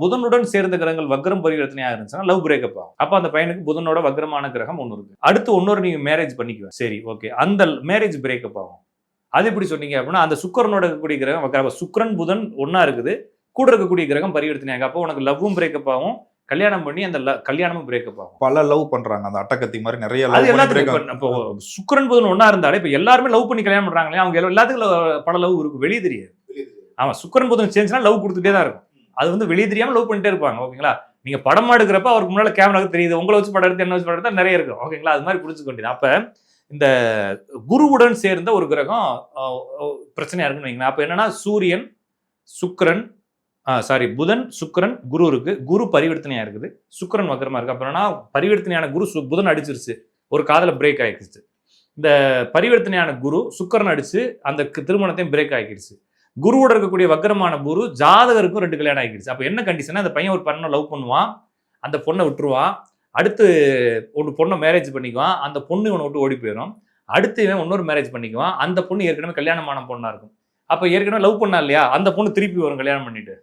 புதனுடன் சேர்ந்த கிரகங்கள் வக்ரம் பரிவர்த்தனையா இருந்துச்சுன்னா லவ் பிரேக்கப் ஆகும். அப்ப அந்த பையனுக்கு புதனோட வக்ரமான கிரகம் ஒன்று இருக்கு. அடுத்து இன்னொரு நீங்க மேரேஜ் பண்ணிக்குவேன் சரி ஓகே அந்த மேரேஜ் பிரேக்கப் ஆகும். அது எப்படி சொன்னீங்க அப்படின்னா அந்த சுக்கரனோட இருக்கக்கூடிய கிரகம் வக்ர- அப்ப சுக்கிரன் புதன் ஒண்ணா இருக்குது. கூட இருக்கக்கூடிய கிரகம் பரிவர்த்தனையாக அப்போ உனக்கு லவ்வும் பிரேக்கப் ஆகும். கல்யாணம் பண்ணி அந்த கல்யாணமும் பிரேக்கப் ஆகும். பல லவ் பண்றாங்க. அந்த அட்டக்கத்தி மாதிரி நிறைய அது லவ் எல்லாத்துக்கும் இப்ப- சுக்கிரன் புதன் ஒண்ணா இருந்தாலே இப்ப எல்லாருமே லவ் பண்ணி கல்யாணம் பண்றாங்களே. அவங்க எல்லா- எல்லாத்துக்கும் love- பல லவ் இருக்கும் வெளியே தெரியாது. ஆமா சுக்கிரன் புதன் சேர்ந்துச்சுன்னா லவ் கொடுத்துட்டே தான் இருக்கும். அது வந்து வெளியே தெரியாம லவ் பண்ணிட்டே இருப்பாங்க ஓகேங்களா நீங்க படம் எடுக்கிறப்ப அவருக்கு முன்னால கேமராவுக்கு தெரியுது உங்களை வச்சு படம் எடுத்து என்ன வச்சு படம் எடுத்தா நிறைய இருக்கும் ஓகேங்களா அது மாதிரி புரிஞ்சுக்க வேண்டியது. அப்ப இந்த குருவுடன் சேர்ந்த ஒரு கிரகம் பிரச்சனையா இருக்குன்னு வைங்களேன். அப்ப என்னன்னா சூரியன் சுக்கரன் சாரி புதன் சுக்கரன் குரு இருக்கு. குரு பரிவர்த்தனையா இருக்குது. சுக்கரன் வக்கரமா இருக்கு. அப்புறம் என்னன்னா பரிவர்த்தனையான குரு சு- புதன் அடிச்சிருச்சு. ஒரு காதல பிரேக் ஆயிடுச்சு. இந்த பரிவர்த்தனையான குரு சுக்கரன் அடிச்சு அந்த திருமணத்தையும் பிரேக் ஆகிடுச்சு குருவோட இருக்கக்கூடிய வக்கரமான குரு ஜாதகருக்கும் ரெண்டு கல்யாணம் ஆகிடுச்சு அப்போ என்ன கண்டிஷனா அந்த பையன் ஒரு பொண்ணை லவ் பண்ணுவான் அந்த பொண்ணை விட்டுருவான் அடுத்து ஒரு பொண்ணை மேரேஜ் பண்ணிக்குவான் அந்த பொண்ணு இவனை விட்டு ஓடி போயிடும் அடுத்து இவன் இன்னொரு மேரேஜ் பண்ணிக்குவான் அந்த பொண்ணு ஏற்கனவே கல்யாணமான பொண்ணாக இருக்கும். அப்போ ஏற்கனவே லவ் பண்ணா இல்லையா? அந்த பொண்ணு திருப்பி வரும் கல்யாணம் பண்ணிட்டு.